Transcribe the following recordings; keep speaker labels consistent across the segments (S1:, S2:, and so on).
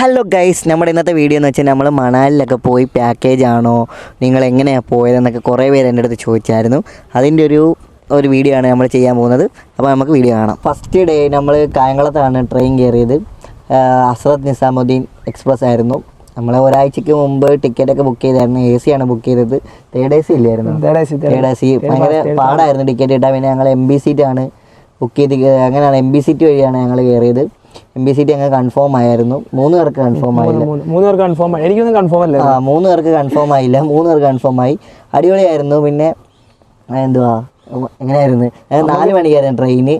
S1: Hello guys നമ്മുടെ ഇന്നത്തെ video എന്ന് വെച്ചാൽ നമ്മൾ മണാലിലൊക്കെ പോയി പാക്കേജ് ആണോ? നിങ്ങൾ എങ്ങനെയാണ് പോയതെന്നൊക്കെ കുറേ പേര് എന്റെ അടുത്ത് ചോദിച്ചായിരുന്നു. അതിന്റെ ഒരു ഒരു വീഡിയോ ആണ് നമ്മൾ ചെയ്യാൻ പോകുന്നത്. അപ്പോൾ നമുക്ക് വീഡിയോ കാണാം. ഫസ്റ്റ് ഡേ നമ്മൾ കായംകുളത്താണ് ട്രെയിൻ കയറിയത് അസറത് നിസാമുദ്ദീൻ എക്സ്പ്രസ് ആയിരുന്നു. നമ്മൾ ഒരാഴ്ചയ്ക്ക് മുമ്പ് ടിക്കറ്റൊക്കെ ബുക്ക് ചെയ്തായിരുന്നു. എ സി ആണ് ബുക്ക് ചെയ്തത്. തേർഡ് എ സി ഇല്ലായിരുന്നു? തേർഡ് എ സി ഭയങ്കര പാടായിരുന്നു ടിക്കറ്റ് കിട്ടാൻ പിന്നെ ഞങ്ങൾ എം ബി സീറ്റ് ആണ് ബുക്ക് ചെയ്ത് അങ്ങനെയാണ് എം ബി സീറ്റ് വഴിയാണ് ഞങ്ങൾ കയറിയത് എം ബി സി ടി അങ്ങ് കൺഫേം ആയിരുന്നു. മൂന്ന് പേർക്ക് കൺഫേം ആയില്ല.
S2: മൂന്ന്. പേർക്ക് കൺഫേം എനിക്കൊന്നും കൺഫേം അല്ല
S1: ആ മൂന്ന് പേർക്ക് കൺഫേം ആയില്ല. മൂന്ന് പേർക്ക് കൺഫേം ആയി. അടിപൊളിയായിരുന്നു. പിന്നെ എന്തുവാ? എങ്ങനെയായിരുന്നു? നാല് മണിക്കായിരുന്നു ട്രെയിന്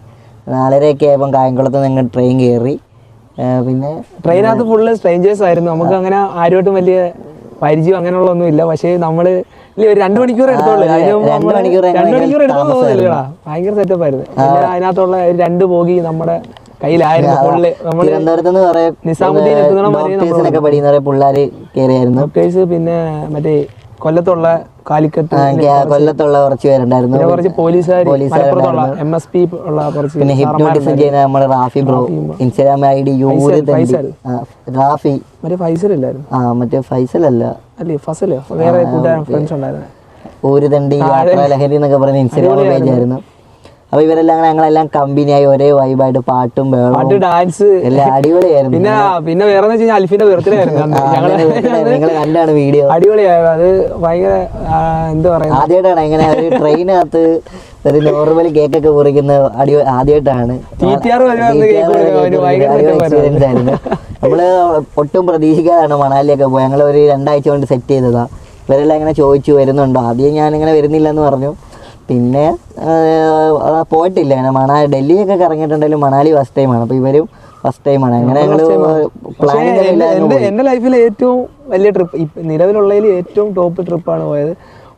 S1: നാലരയൊക്കെ ആയപ്പം കായംകുളത്ത് നിങ്ങൾ ട്രെയിൻ കയറി പിന്നെ
S2: ട്രെയിനകത്ത് ഫുള്ള് സ്ട്രേഞ്ചേഴ്സ് ആയിരുന്നു. നമുക്ക് അങ്ങനെ ആരുമായിട്ടും വലിയ പരിചയം അങ്ങനെയുള്ള ഒന്നും ഇല്ല. പക്ഷേ നമ്മൾ രണ്ടു ഒരു രണ്ട് മണിക്കൂർ എടുത്തോളൂ.
S1: രണ്ട് മണിക്കൂർ
S2: രണ്ട്
S1: ഭയങ്കര
S2: സെറ്റപ്പ് ആയിരുന്നു. അതിനകത്തുള്ള രണ്ട് പോകി നമ്മുടെ കയ്യിലായിരുന്നു. ഫുള്ള്
S1: പഠിക്കുന്ന കയറിയായിരുന്നു
S2: ഡോക്ടേഴ്സ് പിന്നെ മറ്റേ കൊല്ലത്തുള്ള കാലിക്കറ്റ്
S1: കൊല്ലത്തുള്ള കുറച്ച് പേരുണ്ടായിരുന്നു.
S2: പിന്നെ കുറച്ച് പോലീസുകാർ
S1: പോലീസുകാരുണ്ടായിരുന്നു.
S2: മലപ്പുറത്തുള്ള എം എസ് പി ഉള്ള കുറച്ച്
S1: പിന്നെ ഹിപ്നോട്ടിസം ചെയ്യുന്ന നമ്മുടെ Rafi bro. Instagram I D Rafi.
S2: മറ്റേ ഫൈസൽ ഇല്ലായിരുന്നു.
S1: ആ മറ്റേ ഫൈസൽ അല്ല.
S2: അല്ലേ ഫസലോ? വേറെ കൂട്ടുകാരൻ ഫ്രണ്ട്സ് ഉണ്ടായിരുന്നു.
S1: ഊര് തണ്ടി ലഹരി എന്നൊക്കെ പറഞ്ഞ ഇൻസ്റ്റാഗ്രാം പേജ് ആയിരുന്നു അപ്പൊ ഇവരെല്ലാം അങ്ങനെ ഞങ്ങളെല്ലാം കമ്പനിയായി ഒരേ വൈബായിട്ട് പാട്ടും
S2: പാട്ട് ഡാൻസ്
S1: എല്ലാം അടിപൊളിയായിരുന്നു.
S2: പിന്നെ പിന്നെ വേറെ വെച്ചാൽ അൽഫിന്റെ ബർത്ത്ഡേ ആയിരുന്നു
S1: നിങ്ങൾ കണ്ടാണ് വീഡിയോ
S2: അടിപൊളിയായിരുന്നു. അത് ഭയങ്കര എന്താ പറയാ
S1: ആദ്യമായിട്ടാണ് ഇങ്ങനെ ഒരു ട്രെയിനകത്ത് ഒരു നോർമലി കേക്കൊക്കെ മുറിക്കുന്ന അടി ആദ്യമായിട്ടാണ് എക്സ്പീരിയൻസ് ആയിരുന്നു. നമ്മൾ ഒട്ടും പ്രതീക്ഷിക്കാതാണ് മണാലിയൊക്കെ പോയി ഞങ്ങൾ ഒരു രണ്ടാഴ്ച കൊണ്ട് സെറ്റ് ചെയ്തതാ. ഇവരെല്ലാം ഇങ്ങനെ ചോദിച്ചു വരുന്നുണ്ടോ? ആദ്യം ഞാൻ ഞാനിങ്ങനെ വരുന്നില്ലെന്ന് പറഞ്ഞു. പിന്നെ പോയിട്ടില്ല. അങ്ങനെ മണാലി ഡൽഹിയൊക്കെ കറങ്ങിയിട്ടുണ്ടെങ്കിലും മണാലി ഫസ്റ്റ് ടൈമാണ് അപ്പോൾ ഇവരും ഫസ്റ്റ് ടൈമാണ് അങ്ങനെ ഞങ്ങൾ പ്ലാനിങ്
S2: എന്റെ ലൈഫിലെ ഏറ്റവും വലിയ ട്രിപ്പ് നിലവിലുള്ളതിൽ ഏറ്റവും ടോപ്പ് ട്രിപ്പാണ് പോയത്.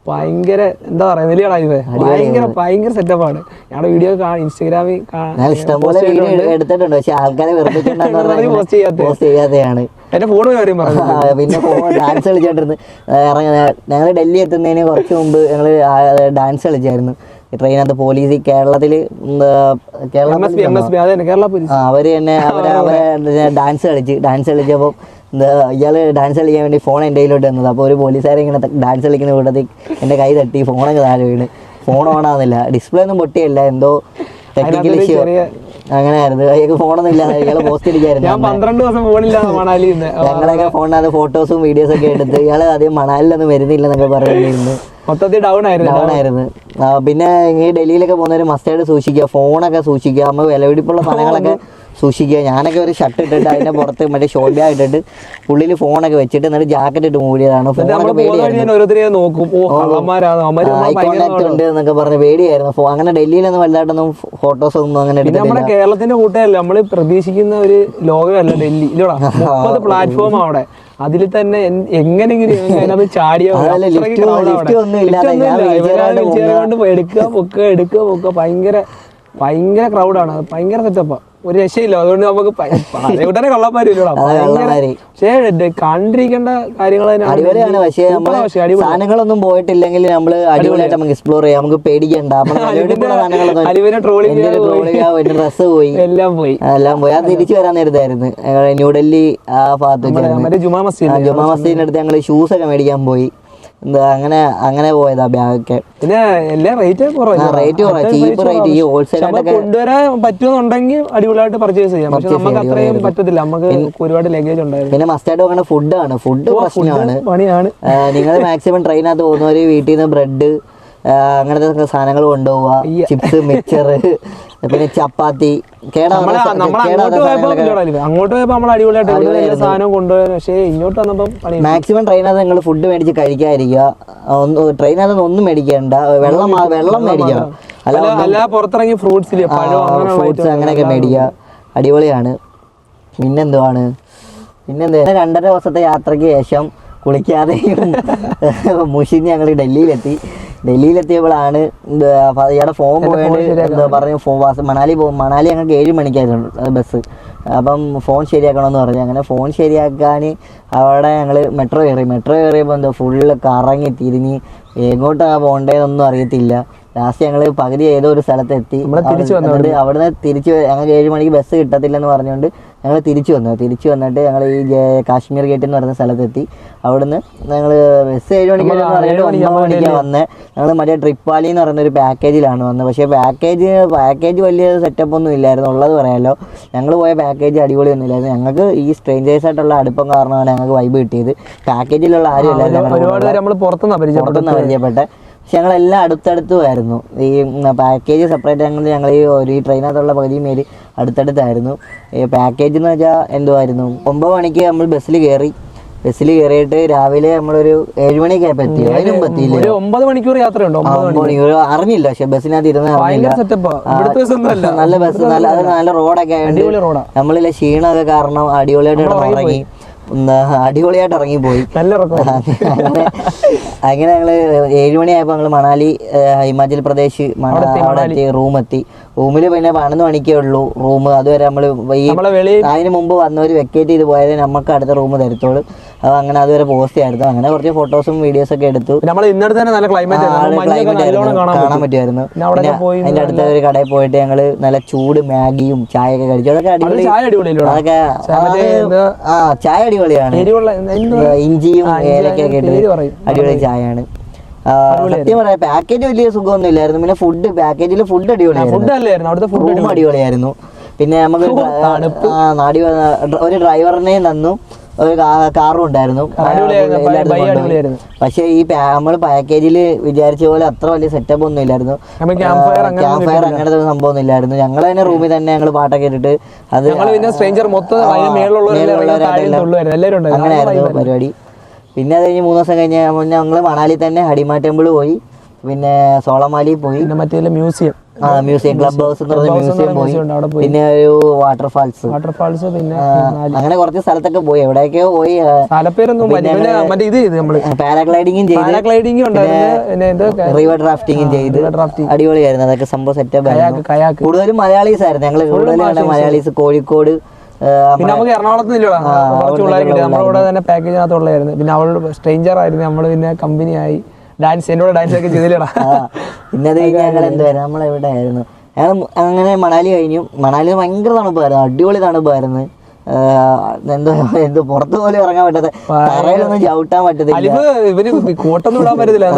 S2: ഭയങ്കര എന്താ പറയാ വലിയ ലൈഫ് ഭയങ്കര ഭയങ്കര സെറ്റപ്പാണ് ഞങ്ങളുടെ വീഡിയോ ഇൻസ്റ്റാഗ്രാമിൽ
S1: ഇഷ്ടംപോലെ എടുത്തിട്ടുണ്ട്. പക്ഷെ ആൾക്കാരെ
S2: പോസ്റ്റ് ചെയ്യാത്ത
S1: പോസ്റ്റ് ചെയ്യാതെയാണ്
S2: എന്റെ ഫോൺ കാര്യം പറഞ്ഞു?
S1: പിന്നെ ഡാൻസ് കളിച്ചോണ്ടിരുന്നു. ഞങ്ങൾ ഡൽഹി എത്തുന്നതിന് കുറച്ച് മുമ്പ് ഞങ്ങൾ ഡാൻസ് കളിച്ചായിരുന്നു. ട്രെയിനകത്ത് പോലീസ് കേരളത്തിൽ കേരളത്തിൽ
S2: കേരള
S1: അവർ തന്നെ അവരെ അവരെ ഡാൻസ് കളിച്ച് ഡാൻസ് കളിച്ചപ്പോൾ ഇയാൾ ഡാൻസ് കളിക്കാൻ വേണ്ടി ഫോൺ എന്റെ കയ്യിലോട്ട് വന്നത് അപ്പോൾ ഒരു പോലീസുകാരെ ഇങ്ങനെ ഡാൻസ് കളിക്കുന്ന കൂട്ടത്തിൽ എന്റെ കൈ തട്ടി ഫോണൊക്കെ താഴെ വീണ്. ഫോൺ ഓൺ ആവുന്നില്ല. ഡിസ്പ്ലേ ഒന്നും പൊട്ടിയല്ല എന്തോ ടെക്നിക്കൽ ഇഷ്യൂ അങ്ങനെയായിരുന്നു. അയാൾക്ക് ഫോണൊന്നും ഇല്ല ഇയാൾ പോസ്റ്റ്
S2: ഞാൻ
S1: അടിക്കായിരുന്നു
S2: പന്ത്രണ്ട് ദിവസം ഫോണില്ല നിന്ന്
S1: ഞങ്ങളൊക്കെ ഫോണിനകത്ത് ഫോട്ടോസും വീഡിയോസും ഒക്കെ എടുത്ത് ഇയാൾ ആദ്യം മണാലിലൊന്നും വരുന്നില്ലെന്നൊക്കെ പറയുന്നിരുന്നു
S2: മൊത്തത്തിൽ ഡൗൺ ആയിരുന്നു
S1: ഡൗൺ. ആയിരുന്നു. പിന്നെ ഈ ഡൽഹിയിലൊക്കെ പോകുന്നവർ മസ്റ്റായിട്ട് സൂക്ഷിക്കുക. ഫോണൊക്കെ സൂക്ഷിക്കുക. നമ്മൾ വിലപിടിപ്പുള്ള സാധനങ്ങളൊക്കെ സൂക്ഷിക്കുക. ഞാനൊക്കെ ഒരു ഷർട്ട് ഇട്ടിട്ട് അതിന്റെ പുറത്ത് മറ്റേ ഷോൾ ബാഗ് ഇട്ടിട്ട് ഉള്ളിൽ ഫോണൊക്കെ വെച്ചിട്ട് എന്നിട്ട് ജാക്കറ്റ് ഇട്ട് മൂടിയതാണ്. ഫോണൊക്കെ പേടിയായിരുന്നു.
S2: നമ്മളെ
S1: ഉണ്ട് എന്നൊക്കെ പറഞ്ഞ് പേടിയായിരുന്നു. അങ്ങനെ ഡൽഹിയിലൊന്നും വലുതായിട്ടൊന്നും ഫോട്ടോസ് ഒന്നും അങ്ങനെ
S2: നമ്മുടെ കേരളത്തിന്റെ കൂട്ടല്ല നമ്മൾ പ്രതീക്ഷിക്കുന്ന ഒരു ലോകമല്ല ഡൽഹി. മുപ്പത് പ്ലാറ്റ്ഫോം അവിടെ. അതിൽ തന്നെ എങ്ങനെയെങ്കിലും എങ്ങനെങ്കിലും അതിനകത്ത് ചാടിയോ എടുക്കുക പൊക്കുക എടുക്കുക പൊക്കുക. ഭയങ്കര ഭയങ്കര ക്രൗഡാണ് ഭയങ്കര സെറ്റപ്പാ ഒരു രക്ഷയില്ല. അതുകൊണ്ട് നമുക്ക് തന്നെ കള്ളന്മാരില്ലടാ. പക്ഷേ കണ്ടിരിക്കേണ്ട കാര്യങ്ങൾ
S1: അടിപൊളിയാണ്. പക്ഷേ സാധനങ്ങളൊന്നും പോയിട്ടില്ലെങ്കിൽ നമ്മൾ അടിപൊളിയായിട്ട് നമുക്ക് എക്സ്പ്ലോർ ചെയ്യാം. നമുക്ക് പേടിക്കണ്ട. ഡ്രസ് പോയി.
S2: എല്ലാം പോയി.
S1: എല്ലാം പോയി. അത് തിരിച്ചു വരാൻ നേരത്തായിരുന്നു. ന്യൂഡൽഹി ആ ഭാഗത്ത്
S2: ജുമാ
S1: മസ്ജിദിന്റെ അടുത്ത് ഞങ്ങൾ ഷൂസ് ഒക്കെ മേടിക്കാൻ പോയി. എന്താ അങ്ങനെ അങ്ങനെ പോയതാ ബാഗൊക്കെ
S2: പിന്നെ എല്ലാ റേറ്റ്
S1: റേറ്റ് ചീപ്പ് റേറ്റ് ഈ ഹോൾസെയിൽ ആയിട്ടൊക്കെ
S2: കൊണ്ടുവരാൻ പറ്റുമെന്നുണ്ടെങ്കിൽ അടിപൊളിയായിട്ട് പർച്ചേസ് ചെയ്യാം. പക്ഷെ നമുക്ക് അത്രയും പറ്റത്തില്ല. നമുക്ക് ഒരുപാട് ലഗേജ് ഉണ്ടായിരുന്നു.
S1: പിന്നെ മസ്റ്റായിട്ട് വേണ്ട ഫുഡാണ് ഫുഡ് പ്രശ്നമാണ്.
S2: പണിയാണ്.
S1: നിങ്ങൾ മാക്സിമം ട്രെയിനകത്ത് പോകുന്നവർ വീട്ടിൽ നിന്ന് ബ്രെഡ് അങ്ങനത്തെ സാധനങ്ങൾ കൊണ്ടുപോവുക. ചിപ്സ് മിക്സർ പിന്നെ ചപ്പാത്തി
S2: അങ്ങോട്ട് പോയപ്പോ നമ്മൾ അടിപൊളിയായിട്ട് സാധനം പക്ഷേ ഇങ്ങോട്ട് വന്നപ്പോൾ
S1: മാക്സിമം ട്രെയിനകത്ത് നിങ്ങൾ ഫുഡ് മേടിച്ച് കഴിക്കാതിരിക്കുക. ഒന്ന് ട്രെയിനകത്ത് ഒന്നും മേടിക്കണ്ട. വെള്ളം വെള്ളം മേടിക്കണം. അല്ല
S2: പുറത്തിറങ്ങി ഫ്രൂട്ട്സ്
S1: ഫ്രൂട്ട്സ് അങ്ങനെയൊക്കെ മേടിക്കുക. അടിപൊളിയാണ്. പിന്നെന്തുവാണ്? പിന്നെന്താ? രണ്ടര ദിവസത്തെ യാത്രയ്ക്ക് ശേഷം കുളിക്കാതെ മുഷിഞ്ഞ് ഞങ്ങൾ ഡൽഹിയിലെത്തി. ഡൽഹിയിലെത്തിയപ്പോഴാണ് ഇയാളുടെ ഫോൺ പോയത് എന്താ പറഞ്ഞു ഫോൺ വാസ- മണാലി പോകും മണാലി ഞങ്ങൾക്ക് ഏഴ് മണിക്കായിരുന്നു ബസ്. അപ്പം ഫോൺ ശരിയാക്കണമെന്ന് പറഞ്ഞു. അങ്ങനെ ഫോൺ ശരിയാക്കാൻ അവിടെ ഞങ്ങൾ മെട്രോ കയറി. മെട്രോ കയറിയപ്പോൾ എന്താ ഫുള്ള് കറങ്ങി തിരിഞ്ഞ് എങ്ങോട്ടാണ് പോകേണ്ടതെന്നൊന്നും അറിയത്തില്ല. ലാസ്റ്റ് ഞങ്ങൾ പകുതി ഏതോ ഒരു സ്ഥലത്തെത്തി. അവിടെ
S2: നിന്ന് തിരിച്ച്
S1: ഞങ്ങൾക്ക് ഏഴ് മണിക്ക് ബസ് കിട്ടത്തില്ലെന്ന് പറഞ്ഞുകൊണ്ട് ഞങ്ങൾ തിരിച്ചു വന്നു. തിരിച്ചു വന്നിട്ട് ഞങ്ങൾ ഈ കാശ്മീർ ഗേറ്റ് എന്ന് പറയുന്ന സ്ഥലത്തെത്തി. അവിടുന്ന് ഞങ്ങൾ ബസ് ഏഴ് മണിക്ക് പറഞ്ഞിട്ട് ഒമ്പത് മണിക്ക് വന്ന്. ഞങ്ങൾ മറ്റേ ട്രിപ്പാലി എന്ന് പറയുന്ന ഒരു പാക്കേജിലാണ് വന്നത്. പക്ഷേ പാക്കേജ് പാക്കേജ് വലിയ സെറ്റപ്പ് ഒന്നും ഇല്ലായിരുന്നു. ഉള്ളത് പറയാമല്ലോ ഞങ്ങൾ പോയ പാക്കേജ് അടിപൊളിയൊന്നും ഇല്ലായിരുന്നു. ഞങ്ങൾക്ക് ഈ സ്ട്രേഞ്ചേഴ്സ് ആയിട്ടുള്ള അടുപ്പം കാരണമാണ് ഞങ്ങൾക്ക് വൈബ് കിട്ടിയത്. പാക്കേജിലുള്ള ആരും ഇല്ലായിരുന്നു.
S2: പുറത്തുനിന്നാണ്
S1: പരിചയപ്പെട്ടെ പക്ഷെ ഞങ്ങളെല്ലാം അടുത്തടുത്തുമായിരുന്നു ഈ പാക്കേജ് സെപ്പറേറ്റ് ഞങ്ങൾ ഞങ്ങൾ ഈ ഒരു ട്രെയിനകത്തുള്ള പകുതി പേര് അടുത്തടുത്തായിരുന്നു. പാക്കേജ് എന്ന് വെച്ചാൽ എന്തുമായിരുന്നു ഒമ്പത് മണിക്ക് നമ്മൾ ബസ്സിൽ കയറി ബസ്സിൽ കയറിയിട്ട് രാവിലെ നമ്മളൊരു ഏഴ് മണിക്ക് ആയപ്പോൾ എത്തി അതിനും എത്തിയില്ല?
S2: ഒമ്പത് മണിക്കൂർ യാത്രയുണ്ട്
S1: അറിഞ്ഞില്ല പക്ഷെ ബസ്സിനകത്ത് ഇരുന്ന് നല്ല ബസ് നല്ല നല്ല റോഡൊക്കെ ആയതുകൊണ്ട് നമ്മളില്ല ക്ഷീണമൊക്കെ കാരണം അടിപൊളിയായിട്ട് ഉറങ്ങി. അടിപൊളിയായിട്ട് ഇറങ്ങിപ്പോയി
S2: നല്ല
S1: അങ്ങനെ അങ്ങനെ ഞങ്ങൾ ഏഴുമണിയായപ്പോ ഞങ്ങൾ മണാലി ഹിമാചൽ പ്രദേശ് മണാലി അവിടെ എത്തി റൂം എത്തി റൂമിൽ പിന്നെ പതിനൊന്ന് മണിക്കേ ഉള്ളൂ റൂം അതുവരെ നമ്മൾ അതിന് മുമ്പ് വന്നവര് വെക്കേറ്റ് ചെയ്ത് പോയത് നമുക്ക് അടുത്ത റൂം തരത്തോളൂ അത് അങ്ങനെ അതുവരെ പോസ്റ്റ് ആയിരുന്നു അങ്ങനെ കുറച്ച് ഫോട്ടോസും വീഡിയോസും ഒക്കെ എടുത്തു.
S2: നമ്മൾ ഇന്നലെ തന്നെ നല്ല ക്ലൈമറ്റ്. കാണാൻ
S1: പറ്റുമായിരുന്നു. അതിന്റെ അടുത്ത ഒരു കടയിൽ പോയിട്ട് ഞങ്ങൾ നല്ല ചൂട് മാഗിയും ചായയൊക്കെ കഴിച്ചു. അതൊക്കെ അടിപൊളി.
S2: ചായ
S1: അതൊക്കെ ആ ചായ അടിപൊളിയാണ്. ഇഞ്ചിയും
S2: ഏലൊക്കെ
S1: ഏലക്കൊക്കെ ഇട്ട് അടിപൊളി ചായയാണ്. സത്യം പറയാം പാക്കേജ് വലിയ സുഖമൊന്നും ഇല്ലായിരുന്നു. പിന്നെ ഫുഡ് പാക്കേജിൽ ഫുഡ് അടിപൊളിയായിരുന്നു. റൂം അടിപൊളിയായിരുന്നു. പിന്നെ നമുക്ക് നാടി ഒരു ഡ്രൈവറിനെ തന്നു. ഒരു കാറും ഉണ്ടായിരുന്നു. പക്ഷേ ഈ നമ്മൾ പാക്കേജിൽ വിചാരിച്ച പോലെ അത്ര വലിയ സെറ്റപ്പ് ഒന്നും ഇല്ലായിരുന്നു.
S2: ക്യാമ്പ് ഫയർ അങ്ങനെ
S1: അങ്ങനത്തെ ഒരു സംഭവം ഒന്നും ഇല്ലായിരുന്നു. ഞങ്ങൾ തന്നെ റൂമിൽ തന്നെ ഞങ്ങൾ പാട്ടൊക്കെ ഇട്ടിട്ട് അത് അങ്ങനെയായിരുന്നു പരിപാടി. പിന്നെ അത് കഴിഞ്ഞ് മൂന്ന് ദിവസം കഴിഞ്ഞ് ഞങ്ങൾ മണാലി തന്നെ ഹടിമ ടെമ്പിൾ പോയി. പിന്നെ സോളമാലി പോയി.
S2: പിന്നെ മറ്റേ മ്യൂസിയം
S1: ആ മ്യൂസിയം ക്ലബ് ഹൗസ് എന്ന് പറഞ്ഞ മ്യൂസിയം പോയി. പിന്നെ ഒരു വാട്ടർഫാൾസ്
S2: വാട്ടർഫാൾസ് പിന്നെ
S1: അങ്ങനെ കുറച്ച് സ്ഥലത്തൊക്കെ പോയി. എവിടെയൊക്കെയോ പോയി
S2: മറ്റേ ഇത് ചെയ്ത് നമ്മൾ.
S1: പാരാഗ്ലൈഡിങ്ങും ചെയ്ത്. റിവർ ഡ്രാഫ്റ്റിങ്ങും ചെയ്ത്.
S2: ഡ്രാഫ്റ്റിംഗ്
S1: അടിപൊളിയായിരുന്നു. അതൊക്കെ സംഭവം സെറ്റപ്പ് കൂടുതലും മലയാളീസ് ആയിരുന്നു. ഞങ്ങൾ കൂടുതലും മലയാളീസ് കോഴിക്കോട്
S2: പിന്നെ നമുക്ക് എറണാകുളത്ത് കുറച്ച് പിള്ളേർ കിട്ടി നമ്മുടെ കൂടെ തന്നെ പാക്കേജിനകത്ത് ഉള്ളായിരുന്നു പിന്നെ അവൾ സ്ട്രേഞ്ചർ ആയിരുന്നു. നമ്മൾ പിന്നെ കമ്പനി ആയി. ഡാൻസ് എന്നോട് ഡാൻസ് ഒക്കെ ചെയ്തില്ലടാ.
S1: ഇന്നത് പിന്നെ അത് കഴിഞ്ഞ് ഞങ്ങൾ എന്തുവായിരുന്നു നമ്മൾ എവിടെ ആയിരുന്നു ഞങ്ങൾ അങ്ങനെ മണാലി കഴിഞ്ഞു. മണാലി ഭയങ്കര തണുപ്പായിരുന്നു. അടിപൊളി തണുപ്പായിരുന്നു. എന്തോ എന്തോ പുറത്തു പോലും ഇറങ്ങാൻ പറ്റാത്ത തറയിലൊന്നും ചവിട്ടാൻ പറ്റത്തില്ല.
S2: കോട്ടൊന്നും ഇടാൻ പറ്റത്തില്ല.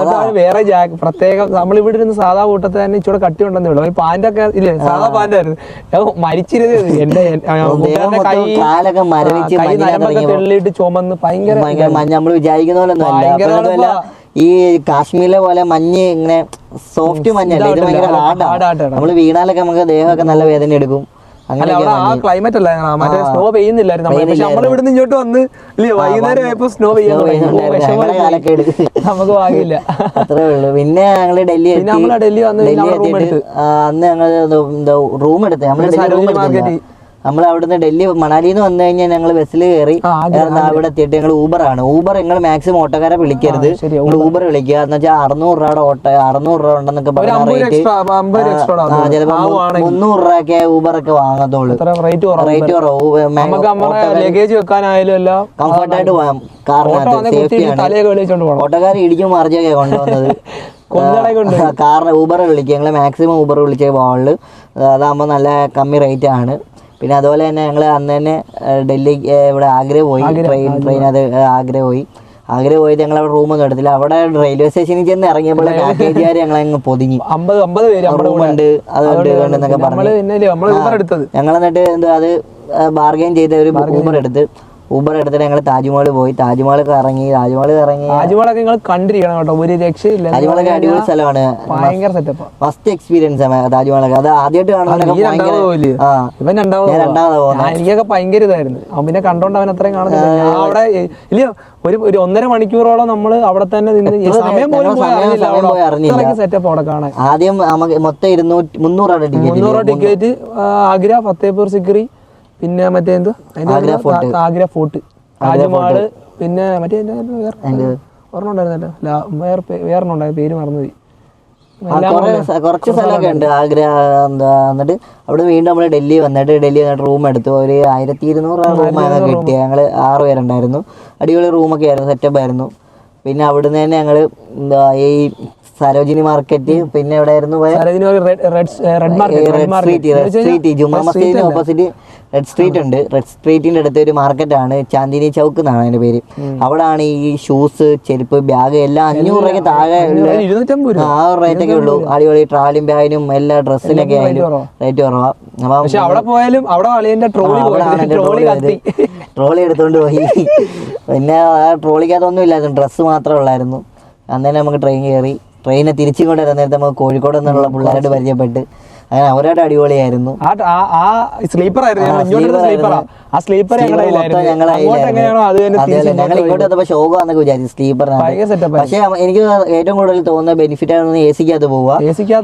S2: വേറെ പ്രത്യേകം നമ്മൾ ഇവിടെ ഇരുന്ന് സാധാ കൂട്ടത്തിൽ തന്നെ ഇച്ചിരി കട്ടി ഉണ്ടെന്നേ ഉള്ളൂ. പാന്റൊക്കെ ഇല്ലേ? സാധാ പാന്റായിരുന്നു ഞാൻ മരിച്ചിരുത് എന്റെ
S1: കാലൊക്കെ മരവിച്ച്
S2: തെള്ളിയിട്ട് ചുമന്ന് ഭയങ്കര
S1: ഭയങ്കര നമ്മൾ വിചാരിക്കുന്ന പോലെ ഈ കാശ്മീരിലെ പോലെ മഞ്ഞ് ഇങ്ങനെ സോഫ്റ്റ് മഞ്ഞല്ല? ഇത് ഭയങ്കര ഹാർഡാണ് നമ്മൾ വീണാലൊക്കെ നമുക്ക് ദേഹമൊക്കെ നല്ല വേദന എടുക്കും. അങ്ങനെ
S2: ആ ക്ലൈമറ്റ് അല്ല മറ്റേ സ്നോ പെയ്യുന്നില്ലായിരുന്നു നമ്മൾ ഇവിടുന്ന് ഇങ്ങോട്ട് വന്ന് ഇല്ലേ വൈകുന്നേരം ആയപ്പോ സ്നോ പെയ്യാൻ
S1: ഞങ്ങളെ
S2: നമുക്ക്
S1: അത്രേ ഉള്ളൂ. പിന്നെ ഞങ്ങൾ ഡൽഹി
S2: ഡൽഹി വന്ന്
S1: ഡൽഹി എത്തിയിട്ട് അന്ന് ഞങ്ങൾ റൂം എടുത്തേ. നമ്മൾ റൂം എടുത്തില്ല. നമ്മൾ അവിടുന്ന് ഡൽഹി മണാലിയിൽ നിന്ന് വന്നു കഴിഞ്ഞാൽ ഞങ്ങൾ ബസ്സിൽ കയറി അവിടെ എത്തിയിട്ട് ഞങ്ങൾ ഊബർ ആണ്. ഊബർ ഞങ്ങൾ മാക്സിമം ഓട്ടോക്കാരെ വിളിക്കരുത്. ഊബർ വിളിക്കുക. എന്ന് വെച്ചാൽ അറുന്നൂറ് രൂപയുടെ ഓട്ടോ അറുന്നൂറ് രൂപ ഉണ്ടെന്നൊക്കെ പറഞ്ഞ റേറ്റ് ചിലപ്പോ മുന്നൂറ് രൂപയൊക്കെ ഊബർ ഒക്കെ വാങ്ങത്തുള്ളൂ.
S2: റേറ്റ് കുറവ്
S1: പോകാം
S2: ഓട്ടോ
S1: കാറിനകത്ത് സേഫ്റ്റിയാണ് ഓട്ടോക്കാർ ഇടിക്കും മറിച്ചൊക്കെ കൊണ്ടുവന്നത്. കാറിന് ഊബർ വിളിക്കുക. ഞങ്ങൾ മാക്സിമം ഊബർ വിളിച്ചേ പോകാറുള്ളൂ അതാകുമ്പോൾ നല്ല കമ്മി റേറ്റ് ആണ്. പിന്നെ അതുപോലെ തന്നെ ഞങ്ങൾ അന്ന് തന്നെ ഡൽഹി ഇവിടെ ആഗ്ര പോയി. ട്രെയിൻ ട്രെയിൻ അത് ആഗ്ര പോയി. ആഗ്ര പോയിട്ട് ഞങ്ങൾ അവിടെ റൂമൊന്നും എടുത്തില്ല. അവിടെ റെയിൽവേ സ്റ്റേഷനിൽ ചെന്ന് ഇറങ്ങിയപ്പോൾ പാക്കേജുകാർ ഞങ്ങൾ അങ്ങ് പൊതിഞ്ഞു.
S2: അമ്പത് അമ്പത് പേര്
S1: റൂമുണ്ട് എന്നൊക്കെ പറഞ്ഞു. ഞങ്ങൾ എന്നിട്ട് എന്താ അത് ബാർഗെയിൻ ചെയ്ത ഒരു ഊബർ എടുത്ത്. ഊബർ എടുത്തിട്ട് ഞങ്ങൾ താജ്മഹൽ പോയി. താജ്മഹൽ കറങ്ങി താജ്മഹൽ കറങ്ങി
S2: താജ്മഹലൊക്കെ നിങ്ങൾ കണ്ടിരിക്കണം കേട്ടോ. ഒരു രക്ഷയില്ല.
S1: താജ്മഹലൊക്കെ അടിപൊളി സ്ഥലമാണ്.
S2: ഭയങ്കര സെറ്റപ്പ്
S1: ഫസ്റ്റ് എക്സ്പീരിയൻസ് ആണ് താജ്മഹലൊക്കെ. അത് ആദ്യമായിട്ട്
S2: കാണാൻ എനിക്കൊക്കെ ഭയങ്കര ഇതായിരുന്നു. അവൻ പിന്നെ കണ്ടോണ്ട് അവൻ അത്രയും കാണുന്നില്ല. അവിടെ ഇല്ലയോ ഒരു ഒരു ഒന്നര മണിക്കൂറോളം നമ്മൾ അവിടെ തന്നെ നിന്ന് സമയം പോലും അറിഞ്ഞില്ല. സെറ്റപ്പ് അവിടെ കാണാൻ.
S1: ആദ്യം നമുക്ക് മൊത്തം ഇരുന്നൂറ്റി
S2: മുന്നൂറ്
S1: ടിക്കറ്റ്
S2: ടിക്കറ്റ് ആഗ്ര ഫത്തേപൂർ സിക്രി പിന്നെ മറ്റേ എന്തോ
S1: ആഗ്ര ഫോർട്ട്.
S2: താജ്മഹൽ പിന്നെ മറ്റേ വേറെ ഒരെണ്ണം ഉണ്ടായിരുന്നല്ലോ. വേറെ പേ- വേറെ ഉണ്ടായ പേര് മറന്നുപോയി.
S1: കുറെ കുറച്ച് സ്ഥലമൊക്കെ ഉണ്ട്. ആഗ്ര എന്താ എന്നിട്ട് അവിടെ വീണ്ടും നമ്മൾ ഡൽഹി വന്നിട്ട് ഡൽഹി വന്നിട്ട് റൂം എടുത്തു. ഒരു ആയിരത്തി ഇരുന്നൂറ് റൂം കിട്ടിയത് കിട്ടിയ. ഞങ്ങൾ ആറ് പേരുണ്ടായിരുന്നു. അടിപൊളി റൂമൊക്കെ ആയിരുന്നു. സെറ്റപ്പ് ആയിരുന്നു. പിന്നെ അവിടുന്ന് തന്നെ ഞങ്ങൾ എന്താ ഈ സരോജിനി മാർക്കറ്റ് പിന്നെ എവിടെയായിരുന്നു മസ്ജിദിന് ഓപ്പോസിറ്റ് റെഡ് സ്ട്രീറ്റ് ഉണ്ട്. റെഡ് സ്ട്രീറ്റിന്റെ അടുത്ത് ഒരു മാർക്കറ്റ് ആണ് ചാന്ദിനി ചൗക്ക് എന്നാണ് അതിന്റെ പേര്. അവിടാണ് ഈ ഷൂസ് ചെരുപ്പ് ബാഗ് എല്ലാം അഞ്ഞൂറ് രൂപയ്ക്ക് താഴെ
S2: ആറ് രൂപ.
S1: ആ ഒരു റേറ്റ് ഒക്കെ ഉള്ളൂ. അടിപൊളി ട്രാവലിംഗ് ബാഗിനും എല്ലാ ഡ്രസ്സിനൊക്കെ ആയാലും റേറ്റ് കുറവാണ് അപ്പം
S2: അവിടെ പോയാലും അവിടെ ട്രോളി ട്രോളി
S1: എടുത്തോണ്ട് പോയി. പിന്നെ ആ ട്രോളിക്കകത്തൊന്നും ഇല്ലായിരുന്നു. ഡ്രസ്സ് മാത്രമേ ഉള്ളായിരുന്നു. അന്നേരം നമുക്ക് ട്രെയിൻ കയറി ട്രെയിനെ തിരിച്ചു കൊണ്ടുവരാൻ നേരത്തെ നമുക്ക് കോഴിക്കോട് നിന്നുള്ള പിള്ളേരോട് പരിചയപ്പെട്ട് അവരോട് അടിപൊളിയായിരുന്നു.
S2: ആ ആ- ആ സ്ലീപ്പർ ഞങ്ങൾ ഇങ്ങോട്ട് സ്ലീപ്പറാ. ആ സ്ലീപ്പർ ഞങ്ങളുടെ അങ്ങോട്ട് എങ്ങനെയാണോ അത് തന്നെ
S1: അതെ ഇങ്ങോട്ട് വന്നപ്പോ ഷോകാന്നൊക്കെ വിചാരിച്ചു
S2: സ്ലീപ്പർ
S1: പക്ഷേ എനിക്ക് ഏറ്റവും കൂടുതൽ തോന്നുന്ന ബെനിഫിറ്റ് ആണ് എ സിക്കകത്ത് പോവുക.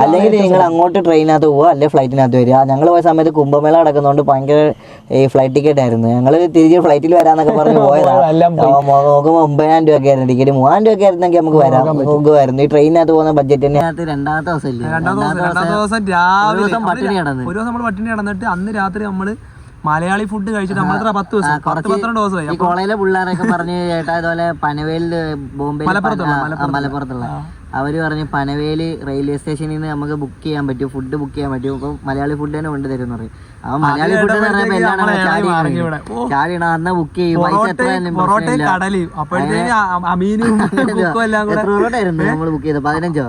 S1: അല്ലെങ്കിൽ നിങ്ങൾ അങ്ങോട്ട് ട്രെയിനകത്ത് പോവുക അല്ലെങ്കിൽ ഫ്ലൈറ്റിനകത്ത് വരിക. ഞങ്ങൾ പോയ സമയത്ത് കുംഭമേള നടക്കുന്നതുകൊണ്ട് ഭയങ്കര ഈ ഫ്ലൈറ്റ് ടിക്കറ്റ് ആയിരുന്നു. ഞങ്ങൾ തിരിച്ച് ഫ്ലൈറ്റിൽ വരാന്നൊക്കെ പറഞ്ഞ് പോയതാണ് നോക്കുമ്പോൾ ഒമ്പതിനായിരം രൂപ ഒക്കെ ആയിരുന്നു ടിക്കറ്റ് മൂവായിരം രൂപ ഒക്കെ ആയിരുന്നെങ്കിൽ നമുക്ക് വരാം. നോക്കുമായിരുന്നു ഈ ട്രെയിനകത്ത് പോകുന്ന ബഡ്ജറ്റ് തന്നെ. രണ്ടാമത്തെ ദിവസം ഇല്ലേ?
S2: രണ്ടാമത്തെ ദിവസം രാവിലെ. ഒരു ദിവസം നമ്മൾ പട്ടിണി കിടന്നിട്ട് അന്ന് രാത്രി നമ്മൾ മലയാളി ഫുഡ് കഴിച്ചിട്ട് നമ്മളത്ര പത്ത് ദിവസം. പത്ത് പന്ത്രണ്ട് ദിവസമായി.
S1: കോളേജിലെ പിള്ളേരൊക്കെ പറഞ്ഞ് ചേട്ടാ ഇതുപോലെ പനവേലിൽ ബോംബെ മലപ്പുറത്തുള്ള അവർ പറഞ്ഞു പനവേലി റെയിൽവേ സ്റ്റേഷനിൽ നിന്ന് നമുക്ക് ബുക്ക് ചെയ്യാൻ പറ്റും ഫുഡ് ബുക്ക് ചെയ്യാൻ പറ്റും. അപ്പൊ മലയാളി ഫുഡ് തന്നെ കൊണ്ട് തരും പറയും. മലയാളി ഫുഡ് എന്ന് പറയുമ്പോ എല്ലാം
S2: നമ്മളെ
S1: ചാടി
S2: ഇറങ്ങി ഇവിടെ. ഓ.
S1: ചാടിയാണ് അന്ന് ബുക്ക് ചെയ്യും. പൈസ എത്ര എത്ര നമ്മൾ ബുക്ക് ചെയ്തത്? പതിനഞ്ചോ?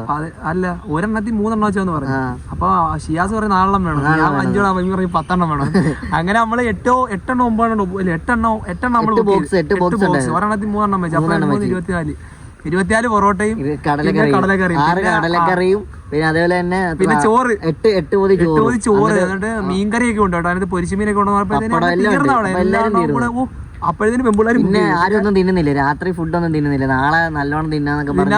S2: അല്ല ഒരെണ്ണത്തിൽ മൂന്നെണ്ണം വെച്ചോന്ന് പറഞ്ഞു. അപ്പൊ ഷിയാസ് പറഞ്ഞ നാലെണ്ണം വേണം. ഞാൻ അഞ്ചെണ്ണം പറഞ്ഞു പറയും പത്തെണ്ണം വേണം. അങ്ങനെ നമ്മൾ എട്ടോ എട്ടെണ്ണം ഒമ്പതെണ്ണം എട്ടെണ്ണം എട്ടെണ്ണം നമ്മൾ
S1: ഉണ്ടായിരുന്നു.
S2: ഒരെണ്ണത്തിൽ മൂന്നെണ്ണം വെച്ചു. അപ്പൊ ഇരുപത്തിനാല്. ഇരുപത്തിനാല് പൊറോട്ടയും കടലക്കറിയും.
S1: ആറ് കടലക്കറിയും പിന്നെ അതേപോലെ തന്നെ
S2: പിന്നെ ചോറ്.
S1: എട്ട് എട്ട് പൊതി ചോറ്.
S2: ചോറ് ചോറ് എന്നിട്ട് മീൻകറിയൊക്കെ ഉണ്ട് കേട്ടോ അതിനകത്ത് പൊരിച്ചുമീനൊക്കെ
S1: മീനൊക്കെ എല്ലാം ഉണ്ട്.
S2: തീർന്ന അവിടെ
S1: അപ്പൊ എല്ലാവരും
S2: എല്ലാം കൂടെ ഓ അപ്പോഴത്തേന് പെമ്പിള്ളേർ
S1: പിന്നെ ആരും ഒന്നും തിന്നുന്നില്ല. രാത്രി ഫുഡ് ഒന്നും തിന്നുന്നില്ല. നാളെ നല്ലോണം തിന്നാന്നൊക്കെ പറഞ്ഞു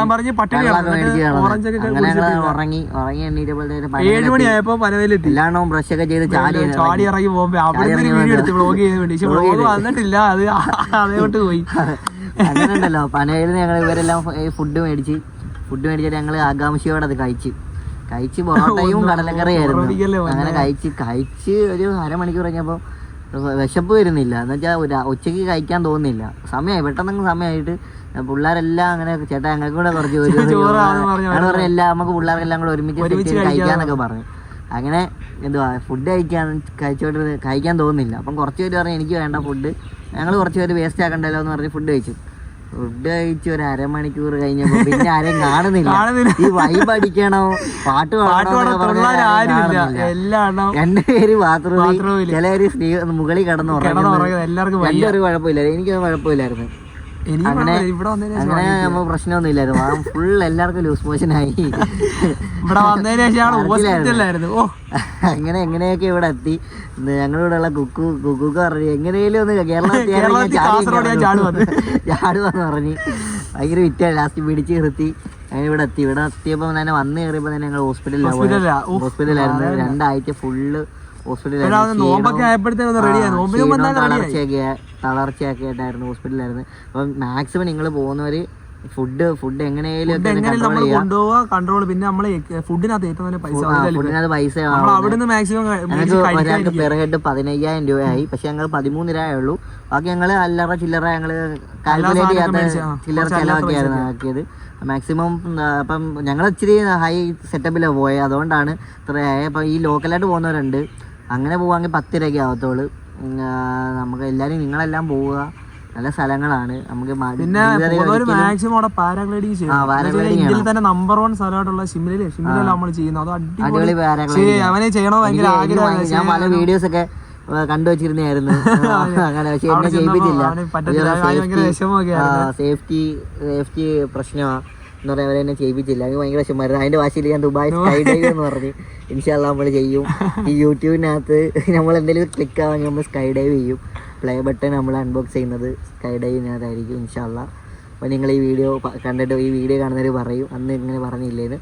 S1: അങ്ങനെ ഞങ്ങൾ ഉറങ്ങി ഉറങ്ങി എണ്ണീറ്റപ്പോഴത്തേക്ക്
S2: ഏഴ് മണിയായപ്പോ പനവേലെത്തി
S1: എല്ലാണവും ബ്രഷ് ഒക്കെ ചെയ്ത് ചാടി
S2: ചാടി ഇറങ്ങി പോകുമ്പോ അവിടെ വീഡിയോ എടുത്ത് വ്ളോഗ് ചെയ്യാൻ വേണ്ടി. പക്ഷെ വ്ളോഗ് വന്നിട്ടില്ല. അത് അതേപോട്ട് പോയി.
S1: അങ്ങനെ ഉണ്ടല്ലോ പനയിൽ ഞങ്ങൾ ഇവരെല്ലാം ഫുഡ് മേടിച്ച് ഫുഡ് മേടിച്ചിട്ട് ഞങ്ങൾ ആകാംക്ഷയോടെ അത് കഴിച്ച്. കഴിച്ച് പൊറോട്ടയും കടലക്കറിയായിരുന്നു. അങ്ങനെ കഴിച്ച് കഴിച്ച് ഒരു അരമണിക്കൂർ കഴിഞ്ഞപ്പോൾ വിശപ്പ് വരുന്നില്ല. എന്ന് വെച്ചാൽ ഉച്ചയ്ക്ക് കഴിക്കാൻ തോന്നുന്നില്ല. സമയമായി പെട്ടെന്ന് സമയമായിട്ട് പിള്ളേരെല്ലാം അങ്ങനെ ചേട്ടാ ഞങ്ങൾക്ക് കൂടെ കുറച്ച് ഒരു
S2: പറഞ്ഞു
S1: എല്ലാം നമുക്ക് പിള്ളേർക്കെല്ലാം കൂടെ ഒരുമിച്ച് കഴിക്കാന്നൊക്കെ പറഞ്ഞു. അങ്ങനെ എന്തുവാ ഫുഡ് കഴിക്കാൻ കഴിച്ചോട്ട് കഴിക്കാൻ തോന്നുന്നില്ല. അപ്പം കുറച്ച് പേര് പറഞ്ഞു എനിക്ക് വേണ്ട ഫുഡ് ഞങ്ങൾ കുറച്ച് പേര് വേസ്റ്റ് ആക്കണ്ടല്ലോ എന്ന് പറഞ്ഞ് ഫുഡ് കഴിച്ചു. ഫുഡ് കഴിച്ച് ഒരു അരമണിക്കൂർ കഴിഞ്ഞപ്പോൾ പിന്നെ ആരെയും കാണുന്നില്ല. ഈ വൈബ് അടിക്കണോ പാട്ട്
S2: പാട്ട്
S1: പാടണോ രണ്ടുപേര് ബാത്റൂമിൽ. ചിലര് മുകളിൽ കിടന്ന്
S2: എല്ലാവർക്കും
S1: വലിയൊരു കുഴപ്പമില്ല എനിക്കൊന്നും കുഴപ്പമില്ലായിരുന്നു. അങ്ങനെ അങ്ങനെ നമ്മൾ പ്രശ്നമൊന്നുമില്ലായിരുന്നു. ഫുൾ എല്ലാവർക്കും ലൂസ് മോഷൻ ആയി.
S2: ഇവിടെ വന്നതിന് ശേഷം ഓ.
S1: അങ്ങനെ എങ്ങനെയൊക്കെ ഇവിടെ എത്തി? ഞങ്ങളുടെ ഉള്ള കുക്കു കുക്കുക്ക് പറഞ്ഞു എങ്ങനെയും ഒന്ന് കേരളത്തിൽ
S2: ചാടുവെന്ന്
S1: പറഞ്ഞ്. ഭയങ്കര വിറ്റായി ലാസ്റ്റ് പിടിച്ച് നിർത്തി. അങ്ങനെ ഇവിടെ എത്തി. ഇവിടെ എത്തിയപ്പോൾ തന്നെ വന്ന് കയറിയപ്പോൾ തന്നെ ഞങ്ങൾ ഹോസ്പിറ്റലിലാണ് ഹോസ്പിറ്റലായിരുന്നു രണ്ടാഴ്ച ഫുള്ള്
S2: ഇവിടെ
S1: ഹോസ്പിറ്റലായിരുന്നു
S2: നോമ്പൊക്കെ ആയപ്പോഴത്തേനും ഒന്ന് റെഡിയായി നോമ്പിനും വന്നാൽ റെഡിയായി
S1: തളർച്ചയൊക്കെ തളർച്ചയൊക്കെ ആയിട്ടായിരുന്നു ഹോസ്പിറ്റലായിരുന്നു അപ്പം മാക്സിമം നിങ്ങൾ പോകുന്നവര് ഫുഡ് ഫുഡ് എങ്ങനെയാലും കൺട്രോൾ
S2: നമ്മൾ
S1: ചെയ്യുക.
S2: കൊണ്ടുപോവാ കൺട്രോൾ പിന്നെ നമ്മൾ ഫുഡിനകത്ത് ഏറ്റവും നല്ല പൈസ
S1: ഫുഡിനകത്ത് പൈസ
S2: അവിടുന്ന് മാക്സിമം
S1: ഒരാൾക്ക് പെർ ഹെഡ് പതിനയ്യായിരം രൂപയായി. പക്ഷെ ഞങ്ങൾ പതിമൂന്ന് രൂപയേ ഉള്ളൂ. ബാക്കി ഞങ്ങൾ അല്ലറ ചില്ലറ ഞങ്ങൾ കാൽക്കുലേറ്റ് ചെയ്യാത്ത ചില്ലറ ചിലവാക്കിയായിരുന്നു ആക്കിയത്. മാക്സിമം അപ്പം ഞങ്ങൾ ഇച്ചിരി ഹൈ സെറ്റപ്പിലാണ് പോയത് അതുകൊണ്ടാണ് ഇത്ര അപ്പം ഈ ലോക്കലായിട്ട് പോകുന്നവരുണ്ട്. അങ്ങനെ പോവാമെങ്കിൽ പത്ത് രൂപയ്ക്ക് ആവത്തുള്ളൂ. ഉം, ആ, നമുക്ക് എല്ലാവരും നിങ്ങളെല്ലാം പോവുക. നല്ല സ്ഥലങ്ങളാണ്. നമുക്ക്
S2: പിന്നെ മാക്സിമം അവിടെ പാരാഗ്ലൈഡിങ്
S1: ആ,
S2: ചെയ്യും തന്നെ നമ്പർ വൺ സ്ഥലമായിട്ടുള്ള നമ്മൾ ചെയ്യുന്നത്. അത്
S1: അടിപൊളി
S2: അവനെ ചെയ്യണോ ഭയങ്കര ആഗ്രഹമാണ്.
S1: ഞാൻ പല വീഡിയോസ് ഒക്കെ കണ്ടു വെച്ചിരുന്നായിരുന്നു അങ്ങനെ പക്ഷെ എന്നെ ചെയ്യിപ്പിച്ചില്ല. Safety safety പ്രശ്നമാ. എന്ന് പറയാൻ അവരെ എന്നെ ചെയ്യിപ്പിച്ചില്ല. എനിക്ക് ഭയങ്കര വിഷമമായിരുന്നു. അതിന്റെ വാശിയിൽ ഞാൻ ദുബായ് സ്കൈ ഡൈവ് എന്ന് പറഞ്ഞു ഇൻഷാല്ല നമ്മൾ ചെയ്യും. ഈ യൂട്യൂബിനകത്ത് നമ്മൾ എന്തെങ്കിലും ക്ലിക്ക് ആവാൻ നമ്മൾ സ്കൈ ഡൈവ് ചെയ്യും. പ്ലേ ബട്ടൺ നമ്മൾ അൺബോക്സ് ചെയ്യുന്നത് സ്കൈ ഡൈവിനകത്തായിരിക്കും ഇൻഷാല്ല അപ്പോൾ നിങ്ങൾ ഈ വീഡിയോ കണ്ടിട്ട് ഈ വീഡിയോ കാണുന്നവർ പറയും. അന്ന് ഇങ്ങനെ പറഞ്ഞില്ലേന്ന്.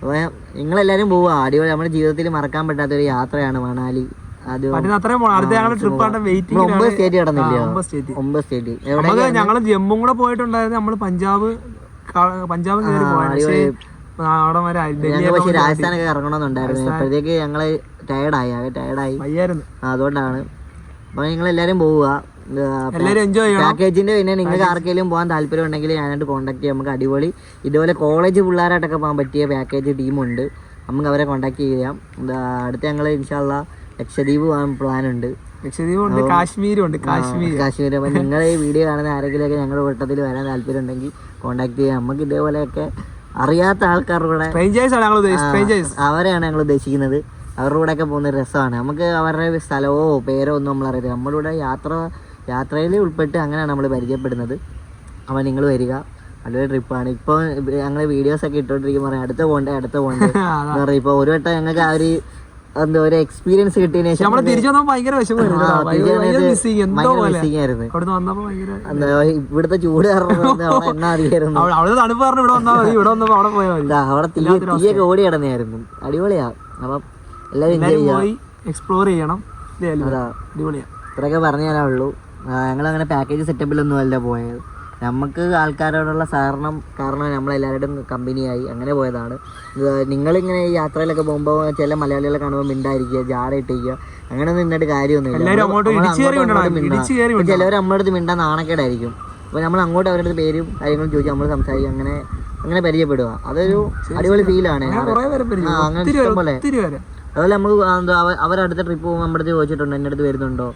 S1: അപ്പോൾ നിങ്ങളെല്ലാവരും പോവുക. അടിപൊളി നമ്മുടെ ജീവിതത്തിൽ മറക്കാൻ പറ്റാത്ത ഒരു യാത്രയാണ് മണാലി. ഒമ്പത് സ്റ്റേറ്റ്
S2: ഒമ്പത് സ്റ്റേറ്റ് ഞങ്ങൾ ജമ്മും കൂടെ പോയിട്ടുണ്ടായിരുന്നു നമ്മൾ പഞ്ചാബ് പഞ്ചാബ് കയറി പക്ഷേ അവിടെ വരെ
S1: ഞങ്ങൾ പക്ഷേ രാജസ്ഥാനൊക്കെ ഇറങ്ങണമെന്നുണ്ടായിരുന്നു അപ്പോഴത്തേക്ക് ഞങ്ങൾ ടയർഡായി ആകെ ടയർഡായി അതുകൊണ്ടാണ്. അപ്പൊ നിങ്ങൾ എല്ലാരും പോവുക പാക്കേജിന്റെ പിന്നെ നിങ്ങൾക്ക് ആർക്കെങ്കിലും പോകാൻ താല്പര്യം ഉണ്ടെങ്കിൽ ഞാനായിട്ട് കോൺടാക്ട് ചെയ്യാം. നമുക്ക് അടിപൊളി. ഇതുപോലെ കോളേജ് പിള്ളേരായിട്ടൊക്കെ പോകാൻ പറ്റിയ പാക്കേജ് ടീമുണ്ട് നമുക്ക് അവരെ കോൺടാക്ട് ചെയ്യാം. അടുത്ത ഞങ്ങൾ ഇൻഷാല്ല ലക്ഷദ്വീപ് പോകാൻ പ്ലാൻ ഉണ്ട്
S2: കാശ്മീരുണ്ട് കാശ്മീർ
S1: കാശ്മീർ അപ്പം നിങ്ങൾ ഈ വീഡിയോ കാണുന്ന ആരെങ്കിലുമൊക്കെ ഞങ്ങളുടെ വീട്ടത്തിൽ വരാൻ താല്പര്യം ഉണ്ടെങ്കിൽ കോൺടാക്ട് ചെയ്യാം. നമുക്ക് ഇതേപോലെയൊക്കെ അറിയാത്ത ആൾക്കാരുടെ അവരെയാണ് ഞങ്ങൾ ഉദ്ദേശിക്കുന്നത്. അവരുടെ കൂടെ ഒക്കെ പോകുന്ന രസമാണ്. നമുക്ക് അവരുടെ സ്ഥലമോ പേരോ ഒന്നും നമ്മൾ നമ്മളിവിടെ യാത്ര യാത്രയിൽ ഉൾപ്പെട്ട് അങ്ങനെയാണ് നമ്മൾ പരിചയപ്പെടുന്നത്. അപ്പോൾ നിങ്ങൾ വരിക. നല്ലൊരു ട്രിപ്പാണ് ഇപ്പോൾ ഞങ്ങൾ വീഡിയോസ് ഒക്കെ ഇട്ടോണ്ടിരിക്കുമ്പോൾ പറയും അടുത്ത പോകണ്ടേ അടുത്ത പോകണ്ടേ? പറയും. ഇപ്പോൾ ഒരു വട്ടം ഞങ്ങൾക്ക് ആ ഒരു എന്താ ഒരു എക്സ്പീരിയൻസ് കിട്ടിയതിനു ശേഷം
S2: നമ്മൾ തിരിച്ചു വന്നപ്പോ ഭയങ്കര വിഷമമായിരുന്നു
S1: ഇവിടുത്തെ ചൂട് കാരണം അറിയായിരുന്നു
S2: അവിടെ തണുപ്പ് പറഞ്ഞു ഇവിടെ വന്നാൽ മതി. ഇവിടെ വന്നപ്പോ അവിടെ പോയാൽ
S1: അവിടെ തീ തീയൊക്കെ ഓടി കിടന്നായിരുന്നു അടിപൊളിയാ. അപ്പം എല്ലാവരും എൻജോയ് ചെയ്യാം
S2: എക്സ്പ്ലോർ ചെയ്യണം. അടിപൊളിയാ.
S1: ഇത്രയൊക്കെ പറഞ്ഞു തരാനുള്ളൂ ഞങ്ങൾ അങ്ങനെ പാക്കേജ് സെറ്റപ്പിലൊന്നും അല്ല പോയത്. നമുക്ക് ആൾക്കാരോടുള്ള സഹകരണം കാരണം നമ്മളെല്ലാവരുടെയും കമ്പനിയായി അങ്ങനെ പോയതാണ്. നിങ്ങളിങ്ങനെ ഈ യാത്രയിലൊക്കെ പോകുമ്പോൾ ചില മലയാളികളെ കാണുമ്പോൾ മിണ്ടായിരിക്കുക ജാട അങ്ങനെ നിന്നിട്ട് കാര്യമൊന്നുമില്ല. ചിലവർ നമ്മുടെ അടുത്ത് മിണ്ടാൻ നാണക്കേടായിരിക്കും. അപ്പോൾ നമ്മൾ അങ്ങോട്ട് അവരുടെ അടുത്ത് പേരും കാര്യങ്ങളും ചോദിച്ച് നമ്മൾ സംസാരിക്കും അങ്ങനെ അങ്ങനെ പരിചയപ്പെടുക. അതൊരു അടിപൊളി ഫീലാണ്
S2: അങ്ങനെ.
S1: അതുപോലെ നമുക്ക് എന്താ അവരടുത്ത ട്രിപ്പ് പോകുമ്പോൾ നമ്മുടെ അടുത്ത് ചോദിച്ചിട്ടുണ്ട് എന്റെ അടുത്ത് വരുന്നുണ്ടോ?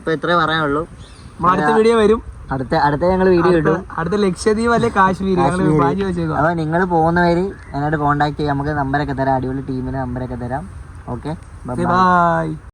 S1: ഇപ്പൊ ഇത്രേ പറയാനുള്ളൂ.
S2: വീഡിയോ വരും.
S1: അടുത്ത അടുത്ത ഞങ്ങൾ വീഡിയോ ഇടും.
S2: അടുത്ത ലക്ഷദ്വീപ് അല്ലെ കാശ്മീർ
S1: അപ്പൊ നിങ്ങൾ പോകുന്നവര് എന്നോട് കോണ്ടാക്ട് ചെയ്യാം. നമുക്ക് നമ്പരൊക്കെ തരാം. അടിപൊളി ടീമിന് നമ്പരൊക്കെ തരാം. Okay
S2: bye